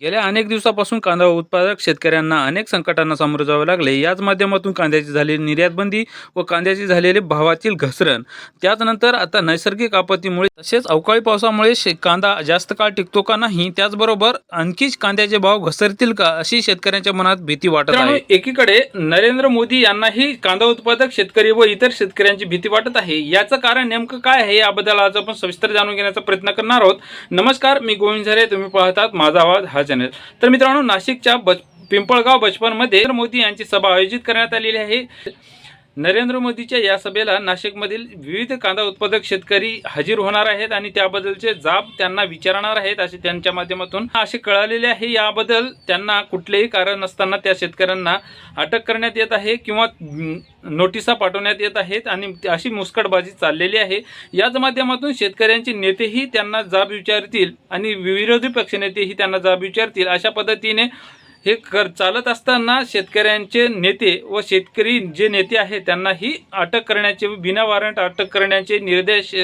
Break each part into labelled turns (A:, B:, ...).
A: गेल्या अनेक दिवसापासून कांदा उत्पादक शेतकऱ्यांना अनेक संकटांना सामोरे जावे लागले. याच माध्यमातून कांद्याची झालेली निर्यात बंदी व कांद्याची झालेली भावातील घसरण. त्याचनंतर आता नैसर्गिक आपत्तीमुळे तसेच अवकाळी पावसामुळे शे कांदा जास्त काळ टिकतो का नाही त्याचबरोबर आणखीच कांद्याचे भाव घसरतील का अशी शेतकऱ्यांच्या मनात भीती वाटत आहे. एकीकडे नरेंद्र मोदी यांनाही कांदा उत्पादक शेतकरी व इतर शेतकऱ्यांची भीती वाटत आहे. याचं कारण नेमकं काय आहे याबद्दल आज आपण सविस्तर जाणून घेण्याचा प्रयत्न करणार आहोत. नमस्कार मी गोविंद झरे तुम्ही पाहतात माझा आवाज हा चॅनल तर मित्रांनो नाशिकच्या बच पिंपळगाव बचपनमध्ये नरेंद्र मोदी यांची सभा आयोजित करण्यात आलेली आहे. नरेंद्र मोदीच्या या सभेला नाशिकमधील विविध कांदा उत्पादक शेतकरी हजर होणार आहेत आणि त्याबद्दलचे जाब त्यांना विचारणार आहेत असे त्यांच्या माध्यमातून असे कळालेले आहे. याबद्दल त्यांना कुठलेही कारण नसताना त्या शेतकऱ्यांना अटक करण्यात येत आहे किंवा नोटिसा पाठवण्यात येत आहेत आणि अशी मुस्कटबाजी चाललेली आहे. याच माध्यमातून शेतकऱ्यांचे नेतेही त्यांना जाब विचारतील आणि विरोधी पक्षनेतेही त्यांना जाब विचारतील अशा पद्धतीने हे कर चालत असताना शेतकऱ्यांचे नेते व शेतकरी जे नेते आहेत त्यांनाही अटक करण्याचे बिना वॉरंट अटक करण्याचे निर्देश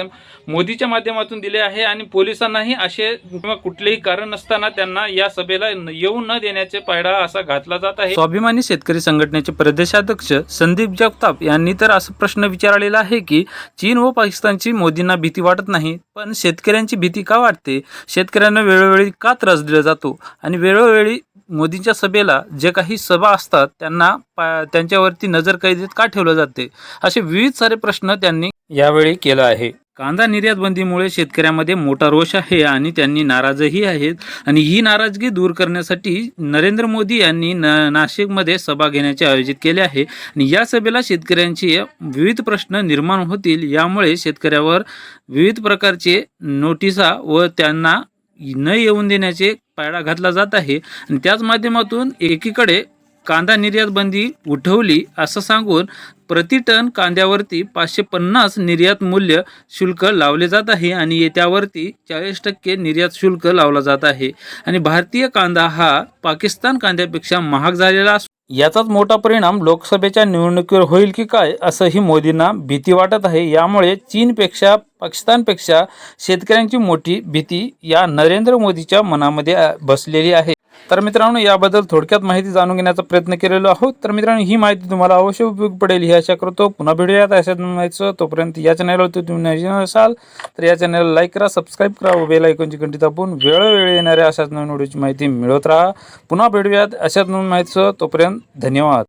A: मोदीच्या माध्यमातून दिले आहे आणि पोलिसांनाही असे किंवा कुठलेही कारण नसताना त्यांना या सभेला न- येऊ न देण्याचे पायडा असा घातला जात आहे. स्वाभिमानी शेतकरी संघटनेचे प्रदेशाध्यक्ष संदीप जगताप यांनी तर असा प्रश्न विचारलेला आहे की चीन व पाकिस्तानची मोदींना भीती वाटत नाही पण शेतकऱ्यांची भीती का वाटते? शेतकऱ्यांना वेळोवेळी का त्रास दिला जातो? आणि वेळोवेळी मोदींच्या सभेला जे काही सभा असतात त्यांना पा त्यांच्यावरती नजर कैदेत का ठेवलं जाते? असे विविध सारे प्रश्न त्यांनी यावेळी केला आहे. कांदा निर्यात बंदीमुळे शेतकऱ्यामध्ये मोठा रोष आहे आणि त्यांनी नाराजही आहेत. आणि ही नाराजगी दूर करण्यासाठी नरेंद्र मोदी यांनी न नाशिकमध्ये सभा घेण्याचे आयोजित केले आहे. आणि या सभेला शेतकऱ्यांचे विविध प्रश्न निर्माण होतील. यामुळे शेतकऱ्यावर विविध प्रकारचे नोटिसा व त्यांना न येऊन देण्याचे पायडा घातला जात आहे. आणि त्याच माध्यमातून एकीकडे कांदा निर्यात बंदी उठवली असं सांगून प्रति टन कांद्यावरती पाचशे पन्नास निर्यात मूल्य शुल्क लावले जात आहे आणि त्यावरती चाळीस टक्के निर्यात शुल्क लावला जात आहे. आणि भारतीय कांदा हा पाकिस्तान कांद्यापेक्षा महाग झालेला असून याचाच मोठा परिणाम लोकसभेच्या निवडणुकीवर होईल की काय असंही मोदींना भीती वाटत आहे. यामुळे चीनपेक्षा पाकिस्तानपेक्षा शेतकऱ्यांची मोठी भीती या नरेंद्र मोदीच्या मनामध्ये बसलेली आहे. तर मित्रांनो याबद्दल थोडक्यात माहिती जाणून घेण्याचा प्रयत्न केलेलो आहोत. तर मित्रांनो ही माहिती तुम्हाला अवश्य उपयोग पडेल. ही आशा करतो पुन्हा भेटूयात अशाच माहितीचं तोपर्यंत या चॅनलवरती तुम्ही नवीन असाल तर या चॅनलला लाईक करा सबस्क्राईब करा व बेल ऐकूनची घंटी दाबून वेळोवेळी येणाऱ्या अशाच नवीन व्हिडिओची माहिती मिळवत राहा. पुन्हा भेटूयात अशाच नवीन माहितीचं. तोपर्यंत धन्यवाद.